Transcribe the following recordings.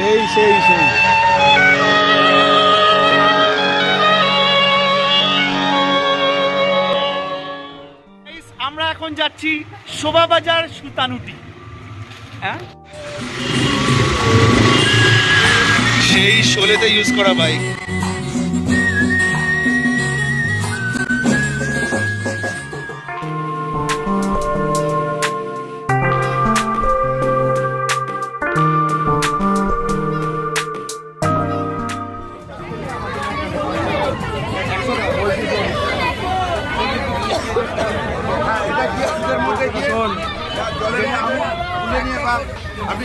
সেই সেই সেই। আমরা এখন যাচ্ছি শোভাবাজার সুতানুটি। হ্যাঁ? সেই শোলেতে ইউজ করা বাইক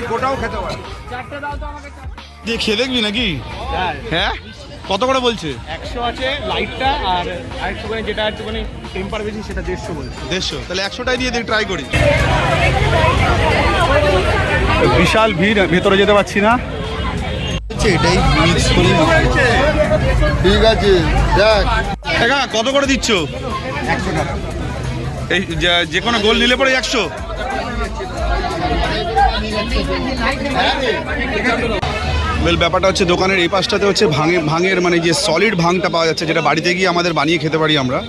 গোটাও খেতে পারেন দিয়ে খেয়ে দেখবি নাকি? হ্যাঁ? কত করে বলছে? একশো আছে লাইটটা আর আরেকটুখানি যেটা একটুখানি টেম্পার বেশি সেটা দেড়শো বলছে। দেড়শো। তাহলে একশোটাই দিয়ে দেখ ট্রাই করি। বিশাল ভিড় ভেতরে যেতে পারছি না। এটাই মিক্স করি। ঠিক আছে দেখ। একা কত করে দিচ্ছ? একশো টাকা। এই যে- যে কোনো গোল নিলে পরে একশো। ওয়েল ব্যাপারটা হচ্ছে দোকানের এই পাশটাতে হচ্ছে ভাঙে, ভাঙের মানে যে সলিড ভাঙটা পাওয়া যাচ্ছে, যেটা বাড়িতে গিয়ে আমাদের বানিয়ে খেতে পারি আমরা।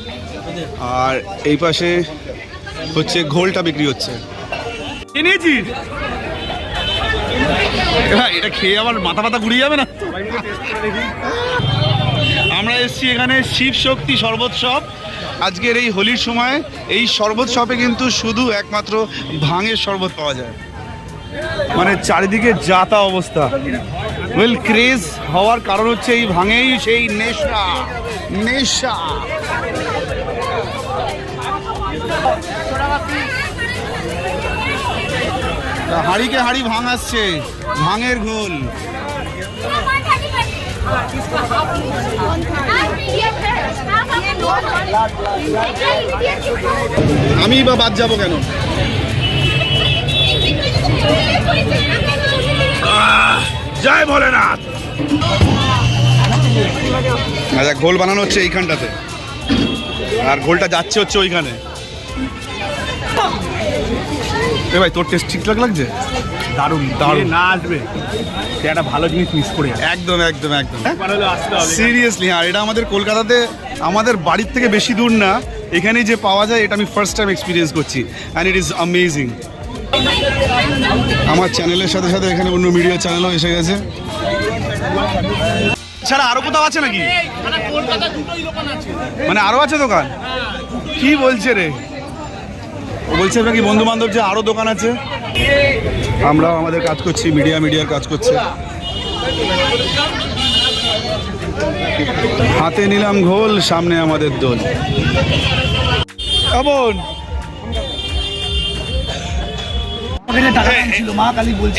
আর এই পাশে হচ্ছে ঘোলটা বিক্রি হচ্ছে। এটা খেয়ে আবার মাথা মাথা ঘুরিয়ে যাবে না? আমরা এসেছি এখানে শিব শক্তি শরবত শপ আজকের এই হোলির সময় এই শরবত শপে কিন্তু শুধু একমাত্র ভাঙের শরবত পাওয়া যায়। মানে চারিদিকে যাতা অবস্থা। ওয়েল ক্রেজ হওয়ার কারণ হচ্ছে এই ভাঙেই সেই নেশা নেশা। হাঁড়িকে হাঁড়ি ভাঙ আসছে, ভাঙের ঘোল। আমি বা বাদ যাব কেন? আচ্ছা ঘোল বানানো হচ্ছে এইখানটাতে। আর ঘোলটা যাচ্ছে হচ্ছে ওইখানে। এ ভাই তোর টেস্ট ঠিকঠাক লাগছে? দারুণ। দারুণ। না আসবে। সে একটা ভালো জিনিস মিস করে একদম একদম একদম। সিরিয়াসলি হ্যাঁ এটা আমাদের কলকাতাতে আমাদের বাড়ির থেকে বেশি দূর না। এখানেই যে পাওয়া যায় এটা আমি ফার্স্ট টাইম এক্সপিরিয়েন্স করছি। অ্যান্ড ইট ইজ অ্যামেজিং আমার চ্যানেলের সাথে সাথে এখানে অন্য মিডিয়া চ্যানেলও এসে গেছে। ছাড়া আরও কোথাও আছে নাকি? মানে মানে আরও আছে দোকান? কি বলছে রে? বলছে নাকি বন্ধু বান্ধব যে আরও দোকান আছে? আমরা আমাদের কাজ করছি মিডিয়া মিডিয়ার কাজ করছে। হাতে নিলাম ঘোল সামনে আমাদের দোল। কেমন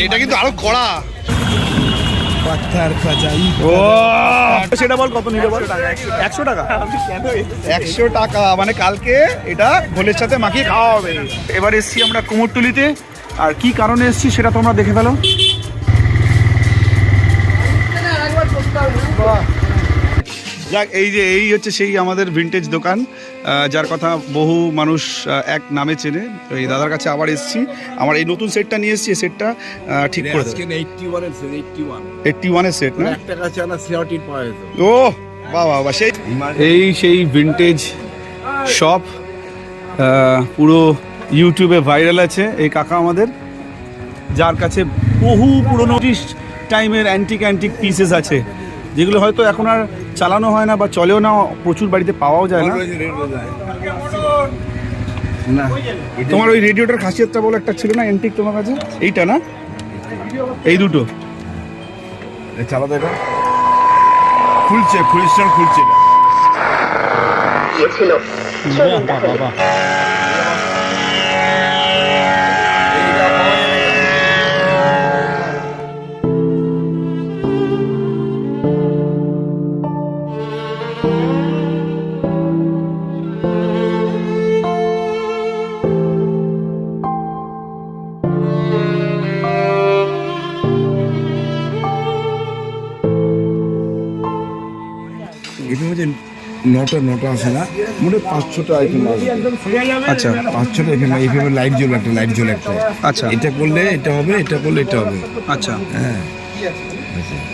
এটা কিন্তু আরও কড়া। পাত্তার কাজাই সেটা বল কত নিলে বল? একশো টাকা। একশো টাকা মানে কালকে এটা ঘোলের সাথে মাখিয়ে খাওয়া হবে। এবার এসছি আমরা কুমোরটুলিতে। আর কি কারণে এসছি সেটা তোমরা দেখে ফেলো। যাক, এই যে, এই হচ্ছে সেই আমাদের ভিনটেজ দোকান। যার কথা বহু মানুষ এক নামে চেনে। এই দাদার কাছে আবার এসেছি। আমার এই নতুন সেটটা নিয়ে এসেছি সেটটা ঠিক করে দেবে। এইটটি ওয়ানের সেট না? ও বাহ বাহ সেই এই সেই ভিনটেজ শপ পুরো ইউটিউবে ভাইরাল আছে এই কাকা আমাদের। যার কাছে বহু পুরনো টাইমের অ্যান্টিক অ্যান্টিক পিসেস আছে। যেগুলো হয়তো এখন আর চালানো হয় না বা চলেও না প্রচুর বাড়িতে পাওয়াও যায় না। না তোমার ওই রেডিওটার খাসিয়তটা বলে একটা ছিল না অ্যান্টিক তোমার কাছে? এইটা না? এই দুটো। চালাতে এটা। খুলছে ফুলিস্টার খুলছে এটা। এখানে মধ্যে নটা নটা আসে না মোটে পাঁচ ছটা আইটেম আসবে আচ্ছা। পাঁচ ছটা এফএম এইভাবে লাইট জ্বলে একটা লাইট জ্বলে একটা। আচ্ছা। এটা করলে এটা হবে এটা করলে এটা হবে। আচ্ছা। হ্যাঁ।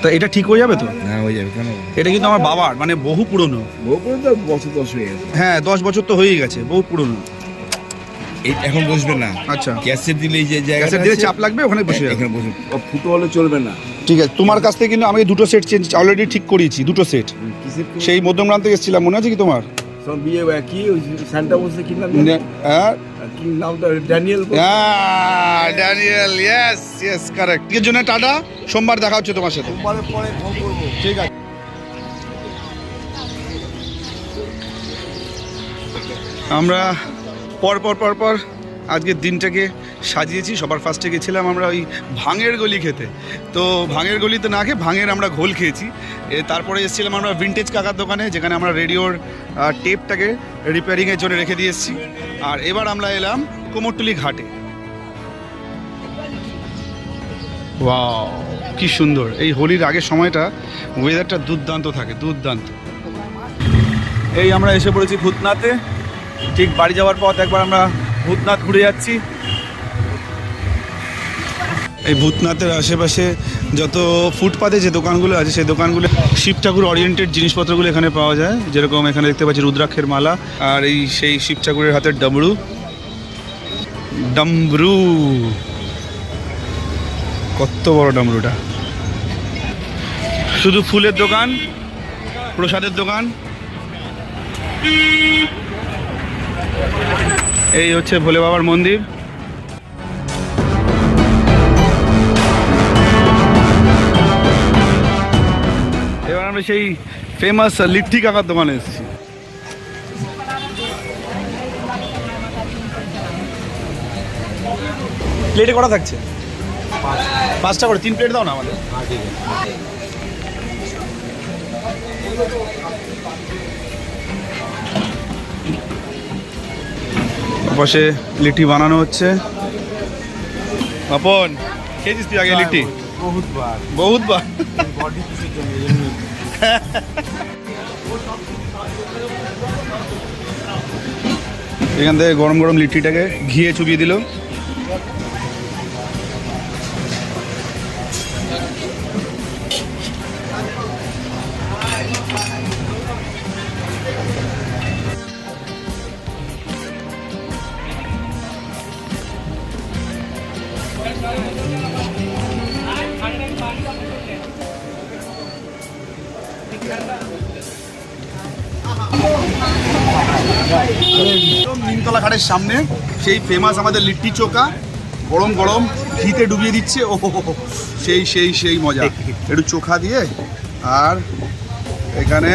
তা এটা ঠিক হয়ে যাবে তো? হ্যাঁ হয়ে যাবে কেন? এটা কিন্তু আমার বাবার মানে বহু পুরনো। বহু তো বছর দশ হয়ে গেছে। হ্যাঁ দশ বছর তো হয়েই গেছে বহু পুরনো। এখন বসবে না। আচ্ছা। ক্যাসেট দিলে যে জায়গা গ্যাসের দিলে চাপ লাগবে ওখানে বসে যাবে। এখানে বসে ফুটো হলে চলবে না। ঠিক আছে তোমার কাছ থেকে কিন্তু আমি দুটো সেট চেঞ্জ অলরেডি ঠিক করিয়েছি দুটো সেট সেই মধ্যমগ্রাম থেকে এসেছিলাম মনে আছে কি তোমার? বিয়ে কি সান্টা বসে কি হ্যাঁ? ড্যানিয়েল ইয়েস ইয়েস কারেক্ট এর জন্য টাটা সোমবার দেখা হচ্ছে তোমার সাথে। পরে পরে ফোন করব। ঠিক আছে। আমরা পর পর পর পর আজকের দিনটাকে সাজিয়েছি। সবার ফার্স্টে গেছিলাম আমরা ওই ভাঙের গলি খেতে। তো ভাঙের গলিতে না খেয়ে ভাঙের আমরা ঘোল খেয়েছি। তারপরে এসেছিলাম আমরা ভিনটেজ কাকার দোকানে, যেখানে আমরা রেডিওর টেপটাকে রিপেয়ারিংয়ের জন্য রেখে দিয়ে এসেছি। আর এবার আমরা এলাম কোমরটুলি ঘাটে। ওয়াও, কি সুন্দর। এই হোলির আগের সময়টা ওয়েদারটা দুর্দান্ত থাকে, দুর্দান্ত। এই আমরা এসে পড়েছি ভূতনাথে ঠিক বাড়ি যাওয়ার পথ একবার আমরা ভূতনাথ ঘুরে যাচ্ছি। এই ভূতনাথের আশেপাশে যত ফুটপাতে যে দোকানগুলো আছে, সেই দোকানগুলো শিব ঠাকুর ওরিয়েন্টেড জিনিসপত্রগুলো এখানে পাওয়া যায়। যেরকম এখানে দেখতে পাচ্ছি রুদ্রাক্ষের মালা আর এই সেই শিব ঠাকুরের হাতের ডামরু। ডামরু। কত বড় ডামরুটা। শুধু ফুলের দোকান, প্রসাদের দোকান। এই হচ্ছে ভোলে বাবার মন্দির। এবার আমরা সেই ফেমাস লিট্টি কাকার দোকানে এসেছি। প্লেটে করা থাকছে? পাঁচটা করে তিন প্লেট দাও না আমাদের। বসে লিটি বানানো হচ্ছে। আপন খেয়েছিস তুই আগে লিটি বহুত বার বহুত বার বডি কিসের জন্য এই জন্যই। এখান থেকে গরম গরম লিট্টিটাকে ঘিয়ে চুবিয়ে দিল। নিমতলা ঘাটের সামনে সেই ফেমাস আমাদের লিট্টি চোখা গরম গরম ঘিতে ডুবিয়ে দিচ্ছে ও সেই সেই সেই মজা। একটু চোখা দিয়ে আর এখানে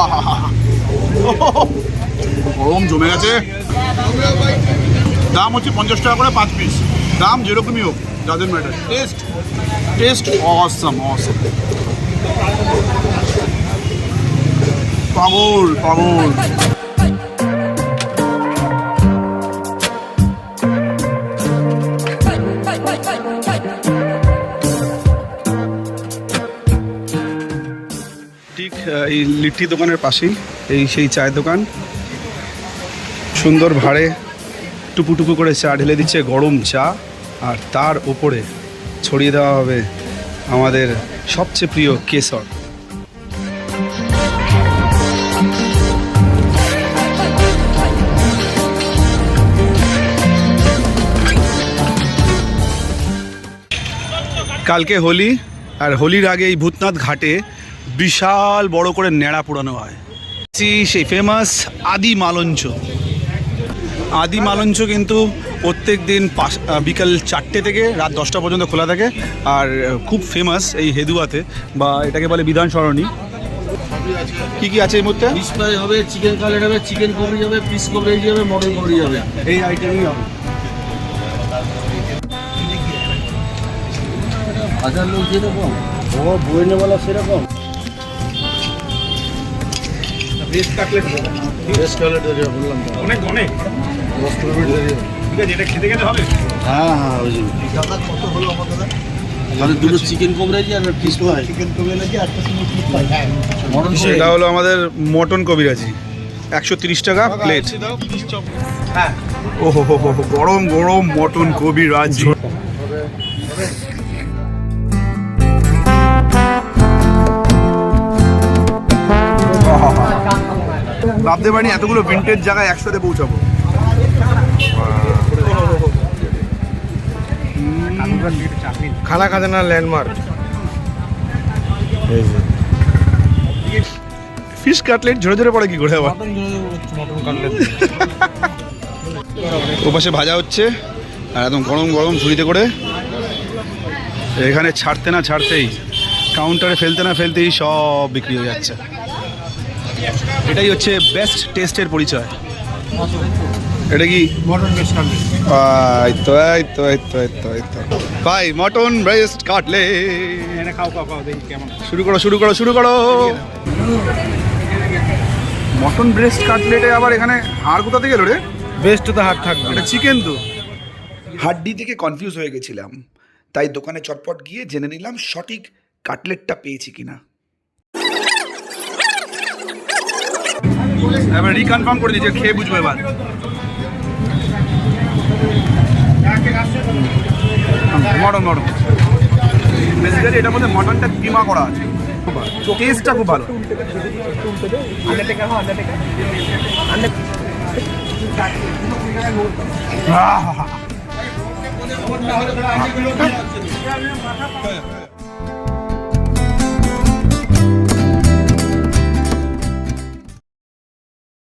গরম জমে গেছে। দাম হচ্ছে পঞ্চাশ টাকা করে পাঁচ পিস দাম যেরকমই হোক যাদের matter taste taste awesome awesome পাগল পাগল। লিট্টি দোকানের পাশেই, এই সেই চায়ের দোকান। সুন্দর ভাড়ে টুপু টুপু করে চা ঢেলে দিচ্ছে, গরম চা। আর তার ওপরে ছড়িয়ে দেওয়া হবে আমাদের সবচেয়ে প্রিয় কেশর। কালকে হোলি, আর হোলির আগে এই ভূতনাথ ঘাটে বিশাল বড় করে নেড়া পোড়ানো হয়। সেই ফেমাস আদি মালঞ্চ। আদি মালঞ্চ কিন্তু প্রত্যেক দিন পাঁচ বিকাল চারটে থেকে রাত দশটা পর্যন্ত খোলা থাকে আর খুব ফেমাস এই হেদুয়াতে বা এটাকে বলে বিধান সরণি। কি কি আছে এই মুহূর্তে? ফিশ ফ্রাই হবে চিকেন কাটলেট হবে চিকেন কবরি হবে পিস কবরেজ হবে মটন কবরি হবে। এই আইটেমই হবে। হাজার লোক যেরকম ও বইনেওয়ালা সেরকম। ভেজ কাটলেট বেশ কাটলেট বললাম তো অনেক অনেক। দশ কিলো মিটার ঠিক আছে এটা খেতে খেতে হবে? হ্যাঁ হ্যাঁ ওই জন্য। কত হলো আমাদের মানে দুটো চিকেন কবরেজ আর ফ্রাই চিকেন কবে নাকি একটা সময় কি পাই। মটন সেটা হলো আমাদের মটন কবিরাজি। একশো তিরিশ টাকা প্লেট ওহো হো হো হো, গরম গরম মটন কবি ভাবতে পারিনি এতগুলো ভিন্টেজ জায়গায় একসাথে পৌঁছাবো। খানা খাজানা ল্যান্ডমার্ক ফিশ কাটলেট ঝরে ঝরে পড়ে কি করে আবার? ওপাশে ভাজা হচ্ছে আর একদম গরম গরম ঝুড়িতে করে। এখানে ছাড়তে না ছাড়তেই কাউন্টারে ফেলতে না ফেলতেই সব বিক্রি হয়ে যাচ্ছে। এটাই হচ্ছে বেস্ট টেস্টের পরিচয়। এটা কি? মটন বেশ কাটলেট এই তো এই তো এই তো এই তো এই তো। ভাই মটন ব্রেস্ট কাটলে। এটা খাও খাও খাও দেখি কেমন। শুরু করো শুরু করো শুরু করো। মটন ব্রেস্ট কাটলেটে আবার এখানে হাড় কোথা থেকে এলো রে? বেস্ট তো হাট থাকবে এটা চিকেন তো। হাড্ডি থেকে কনফিউজ হয়ে গেছিলাম। তাই দোকানে চটপট গিয়ে জেনে নিলাম সঠিক কাটলেটটা পেয়েছি কিনা। এবার রিকনফার্ম করে দিয়েছে, খেয়ে বুঝব এবার। মটন মটন বেসিক্যালি এটার মধ্যে মটনটা কিমা করা আছে। টেস্টটা খুব ভালো। আহা!